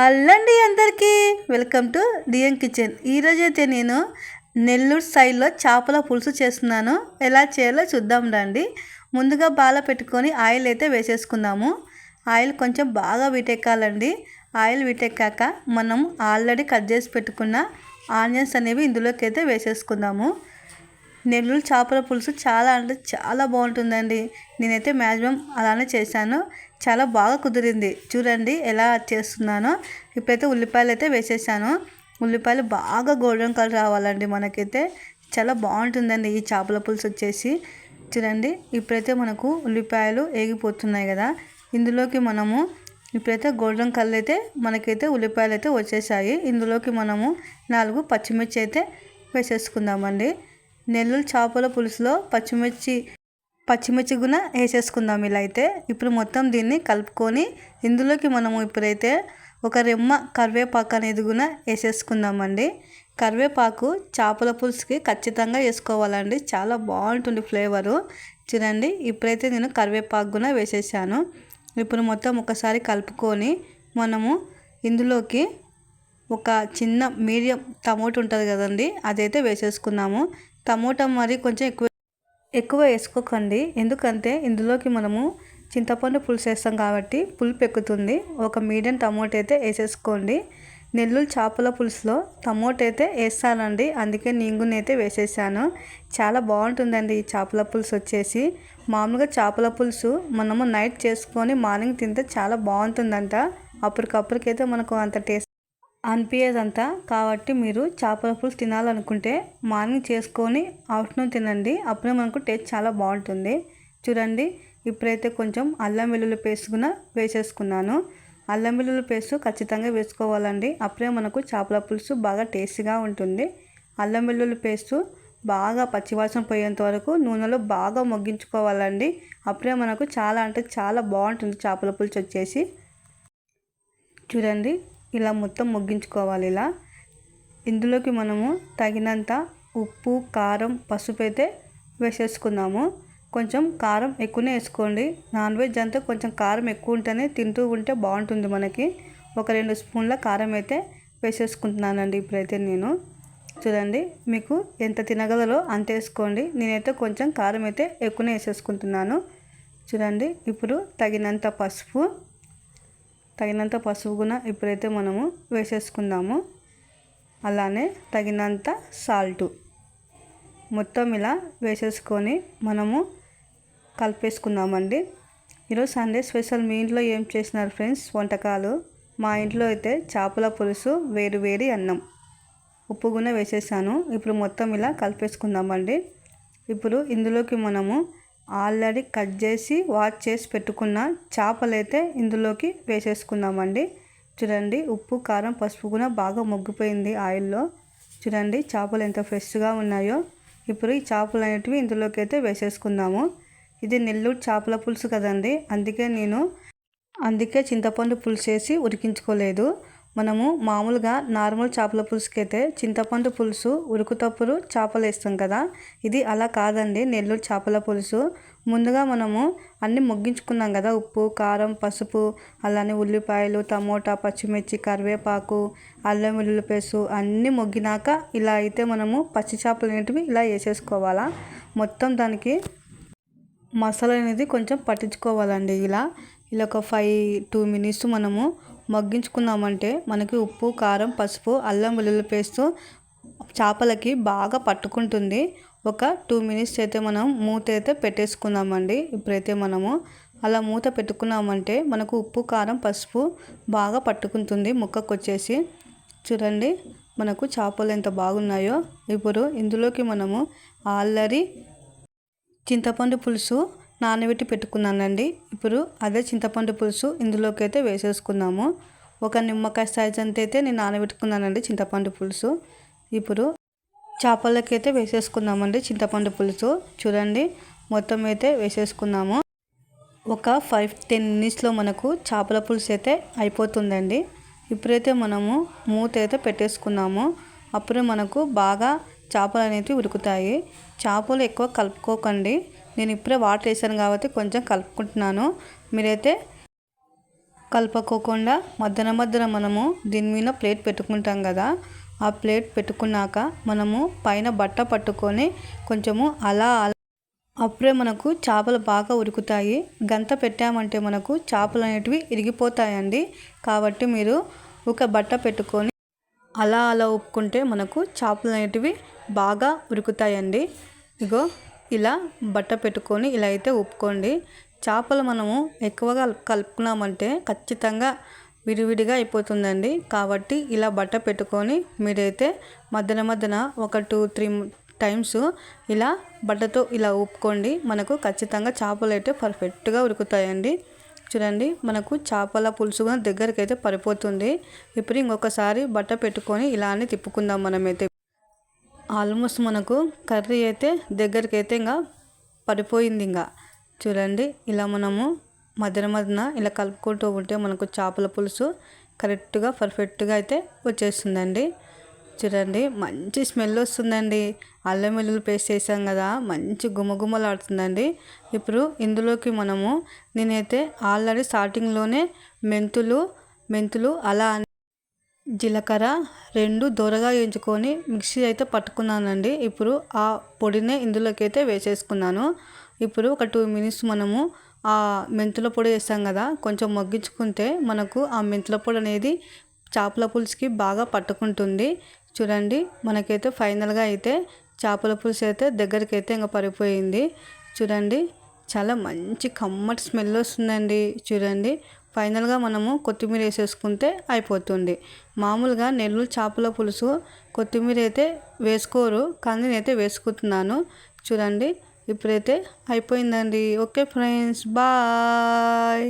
అల్లండి అందరికీ. Welcome to DM kitchen. ఈరోజు అయితే నేను నెల్లూరు స్టైల్లో చేపల పులుసు చేస్తున్నాను. ఎలా చేయాలో చూద్దాం రండి. ముందుగా బాల పెట్టుకొని ఆయిల్ అయితే వేసేసుకుందాము. ఆయిల్ కొంచెం బాగా వీటెక్కాలండి. ఆయిల్ వీటెక్కాక మనం ఆల్రెడీ కట్ చేసి పెట్టుకున్న ఆనియన్స్ అనేవి ఇందులోకి అయితే వేసేసుకుందాము. నెల్లూరు చేపల పులుసు చాలా అంటే చాలా బాగుంటుందండి. నేనైతే మ్యాక్సిమం అలానే చేశాను. చాలా బాగా కుదిరింది. చూడండి ఎలా చేస్తున్నానో. ఇప్పుడైతే ఉల్లిపాయలు అయితే వేసేసాను. ఉల్లిపాయలు బాగా గోల్డెన్ కలర్ రావాలండి మనకైతే. చాలా బాగుంటుందండి ఈ చేపల పులుసు వచ్చేసి. చూడండి ఇప్పుడైతే మనకు ఉల్లిపాయలు ఏగిపోతున్నాయి కదా. ఇందులోకి మనము ఇప్పుడైతే గోల్డెన్ కలర్ అయితే మనకైతే ఉల్లిపాయలు అయితే వచ్చేసాయి. ఇందులోకి మనము నాలుగు పచ్చిమిర్చి అయితే వేసేసుకుందామండి. నెల్లూరు చేపల పులుసులో పచ్చిమిర్చి పచ్చిమిర్చి కూడా వేసేసుకుందాం ఇలా అయితే. ఇప్పుడు మొత్తం దీన్ని కలుపుకొని ఇందులోకి మనము ఇప్పుడైతే ఒక రెమ్మ కరివేపాకు అనేది కూడా వేసేసుకుందామండి. కరివేపాకు చేపల పులుసుకి ఖచ్చితంగా వేసుకోవాలండి. చాలా బాగుంటుంది ఫ్లేవరు. చూడండి ఇప్పుడైతే నేను కరివేపాకు కూడా వేసేసాను. ఇప్పుడు మొత్తం ఒకసారి కలుపుకొని మనము ఇందులోకి ఒక చిన్న మీడియం టమోటో ఉంటుంది కదండి అదైతే వేసేసుకున్నాము. టమోటా మరి కొంచెం ఎక్కువ ఎక్కువ వేసుకోకండి. ఎందుకంటే ఇందులోకి మనము చింతపండు పులుసు వేస్తాం కాబట్టి పులుపు ఎక్కుతుంది. ఒక మీడియం టమోటా అయితే వేసేసుకోండి. నెల్లూరు చేపల పులుసులో టమోటా అయితే వేస్తానండి. అందుకే నీంగుని అయితే వేసేసాను. చాలా బాగుంటుందండి ఈ చేపల పులుసు వచ్చేసి. మామూలుగా చేపల పులుసు మనము నైట్ చేసుకొని మార్నింగ్ తింటే చాలా బాగుంటుందంట. అప్పటికప్పటికైతే మనకు అంత టేస్ట్ అనిపించదంతా కాబట్టి మీరు చేపల పులుసు తినాలనుకుంటే మార్నింగ్ చేసుకొని ఆఫ్టర్నూన్ తినండి. అప్పుడే మనకు టేస్ట్ చాలా బాగుంటుంది. చూడండి ఇప్పుడైతే కొంచెం అల్లం వెల్లుల్లి పేస్ట్ కూడా వేసేసుకున్నాను. అల్లం వెల్లుల్లి పేస్ట్ ఖచ్చితంగా వేసుకోవాలండి. అప్పుడే మనకు చేపల పులుసు బాగా టేస్టీగా ఉంటుంది. అల్లం వెల్లుల్లి పేస్ట్ బాగా పచ్చివాసన పోయేంత వరకు నూనెలో బాగా మొగ్గించుకోవాలండి. అప్పుడే మనకు చాలా అంటే చాలా బాగుంటుంది చేపల పులుసు వచ్చేసి. చూడండి ఇలా మొత్తం ముగ్గించుకోవాలి ఇలా. ఇందులోకి మనము తగినంత ఉప్పు కారం పసుపు అయితే వేసేసుకుందాము. కొంచెం కారం ఎక్కువనే వేసుకోండి. నాన్ వెజ్ అంతా కొంచెం కారం ఎక్కువ ఉంటేనే తింటూ ఉంటే బాగుంటుంది మనకి. ఒక రెండు స్పూన్ల కారం అయితే వేసేసుకుంటున్నానండి ఇప్పుడైతే నేను. చూడండి మీకు ఎంత తినగలరో అంత వేసుకోండి. నేనైతే కొంచెం కారం అయితే ఎక్కువనే వేసేసుకుంటున్నాను. చూడండి ఇప్పుడు తగినంత పసుపు. తగినంత పసుపు కూడా ఇప్పుడైతే మనము వేసేసుకుందాము అలానే తగినంత సాల్టు. మొత్తం ఇలా వేసేసుకొని మనము కలిపేసుకుందామండి. ఈరోజు సండే స్పెషల్ మీ ఇంట్లో ఏం చేసినారు ఫ్రెండ్స్? వంటకాలు? మా ఇంట్లో అయితే చేపల పులుసు వేడి వేడి అన్నం. ఉప్పు కూడా వేసేసాను. ఇప్పుడు మొత్తం ఇలా కలిపేసుకుందామండి. ఇప్పుడు ఇందులోకి మనము ఆల్రెడీ కట్ చేసి వాష్ చేసి పెట్టుకున్న చేపలు అయితే ఇందులోకి వేసేసుకుందామండి. చూడండి ఉప్పు కారం పసుపు కూడా బాగా మొగ్గిపోయింది ఆయిల్లో. చూడండి చేపలు ఎంత ఫ్రెష్గా ఉన్నాయో. ఇప్పుడు ఈ చేపలు అనేటివి ఇందులోకి అయితే వేసేసుకుందాము. ఇది నెల్లూరు చేపల పులుసు కదండి. అందుకే నేను అందుకే చింతపండు పులుసు వేసి ఉడికించుకోలేదు. మనము మామూలుగా నార్మల్ చేపల పులుసుకైతే చింతపండు పులుసు ఉడుకుతప్పుడు చేపలు వేస్తాం కదా. ఇది అలా కాదండి. నెల్లూరు చేపల పులుసు. ముందుగా మనము అన్నీ ముగ్గించుకున్నాం కదా. ఉప్పు కారం పసుపు అలానే ఉల్లిపాయలు టమోటా పచ్చిమిర్చి కరివేపాకు అల్లం వెల్లుల్లి పేసు అన్నీ మొగ్గినాక ఇలా అయితే మనము పచ్చి చేపలు అనేటివి ఇలా వేసేసుకోవాలా. మొత్తం దానికి మసాలా అనేది కొంచెం పట్టించుకోవాలండి ఇలా. ఇలా ఒక ఫైవ్ టూ మినిట్స్ మనము మగ్గించుకున్నామంటే మనకి ఉప్పు కారం పసుపు అల్లం వెల్లుల్లి పేస్ట్ చేపలకి బాగా పట్టుకుంటుంది. ఒక టూ మినిట్స్ అయితే మనం మూత అయితే పెట్టేసుకుందామండి ఇప్పుడైతే మనము అలా మూత పెట్టుకున్నామంటే మనకు ఉప్పు కారం పసుపు బాగా పట్టుకుంటుంది ముక్కకు వచ్చేసి చూడండి మనకు చేపలు ఎంత బాగున్నాయో. ఇప్పుడు ఇందులోకి మనము ఆల్రెడీ చింతపండు పులుసు నానబెట్టి పెట్టుకున్నానండి. ఇప్పుడు అదే చింతపండు పులుసు ఇందులోకి అయితే వేసేసుకున్నాము. ఒక నిమ్మకాయ సైజ్ అంత అయితే నేను నానబెట్టుకున్నానండి చింతపండు పులుసు. ఇప్పుడు చేపలకి అయితే చింతపండు పులుసు. చూడండి మొత్తం అయితే వేసేసుకున్నాము. ఒక ఫైవ్ టెన్ మినిట్స్లో మనకు చేపల పులుసు అయితే అయిపోతుందండి. ఇప్పుడైతే మనము మూత అయితే పెట్టేసుకున్నాము. అప్పుడు మనకు బాగా చేపలు అనేవి ఉడుకుతాయి చేపలు ఎక్కువ కలుపుకోకండి. నేను ఇప్పుడే వాటర్ వేసాను కాబట్టి కొంచెం కలుపుకుంటున్నాను. మీరైతే కలుపుకోకుండా మధ్యన మధ్యన మనము దీని మీద ప్లేట్ పెట్టుకుంటాం కదా ఆ ప్లేట్ పెట్టుకున్నాక మనము పైన బట్ట పట్టుకొని కొంచెము అలా అలా అప్పుడే మనకు చేపలు బాగా ఉడుకుతాయి గంత పెట్టామంటే మనకు చేపలు అనేటివి ఇరిగిపోతాయండి. కాబట్టి మీరు ఒక బట్ట పెట్టుకొని అలా అలా ఉప్పుకుంటే మనకు చేపలు అనేటివి బాగా ఉరుకుతాయండి. ఇగో ఇలా బట్ట పెట్టుకొని ఇలా అయితే ఉప్పుకోండి చేపలు మనము ఎక్కువగా కలుపుకున్నామంటే ఖచ్చితంగా విడివిడిగా అయిపోతుందండి. కాబట్టి ఇలా బట్ట పెట్టుకొని మీరైతే మధ్యన మధ్యన ఒక టూ త్రీ టైమ్స్ ఇలా బట్టతో ఇలా ఊపుకోండి మనకు ఖచ్చితంగా చేపలు అయితే పర్ఫెక్ట్గా ఉరుకుతాయండి. చూడండి మనకు చేపల పులుసు కూడా దగ్గరికి అయితే పడిపోతుంది. ఇప్పుడు ఇంకొకసారి బట్ట పెట్టుకొని ఇలానే తిప్పుకుందాం మనమైతే. ఆల్మోస్ట్ మనకు కర్రీ అయితే దగ్గరికి అయితే ఇంకా పడిపోయింది ఇంకా. చూడండి ఇలా మనము మధ్యన మధ్యన ఇలా కలుపుకుంటూ ఉంటే మనకు చేపల పులుసు కరెక్ట్గా పర్ఫెక్ట్గా అయితే వచ్చేస్తుందండి. చూడండి మంచి స్మెల్ వస్తుందండి. అల్లం వెల్లుల్లి పేస్ట్ వేసాం కదా మంచి గుమగుమలాడుతుందండి. ఇప్పుడు ఇందులోకి మనము నేనైతే ఆల్రెడీ స్టార్టింగ్లోనే మెంతులు మెంతులు అలా జీలకర్ర రెండు దూరగా వేయించుకొని మిక్సీ అయితే పట్టుకున్నానండి. ఇప్పుడు ఆ పొడినే ఇందులోకి అయితే వేసేసుకున్నాను. ఇప్పుడు ఒక టూ మినిట్స్ మనము ఆ మెంతుల పొడి వేసాం కదా కొంచెం మగ్గించుకుంటే మనకు ఆ మెంతుల పొడి అనేది చేపల పులుసుకి బాగా పట్టుకుంటుంది. చూడండి మనకైతే ఫైనల్గా అయితే చేపల పులుసు అయితే దగ్గరికి అయితే ఇంకా పడిపోయింది చూడండి చాలా మంచి కమ్మటి స్మెల్ వస్తుందండి. చూడండి ఫైనల్గా మనము కొత్తిమీర వేసేసుకుంటే అయిపోతుంది. మామూలుగా నెల్లూరు చేపల పులుసు కొత్తిమీర అయితే వేసుకోరు కానీ నేనైతే వేసుకుంటున్నాను. చూడండి ఇప్పుడైతే అయిపోయిందండి. Okay friends bye!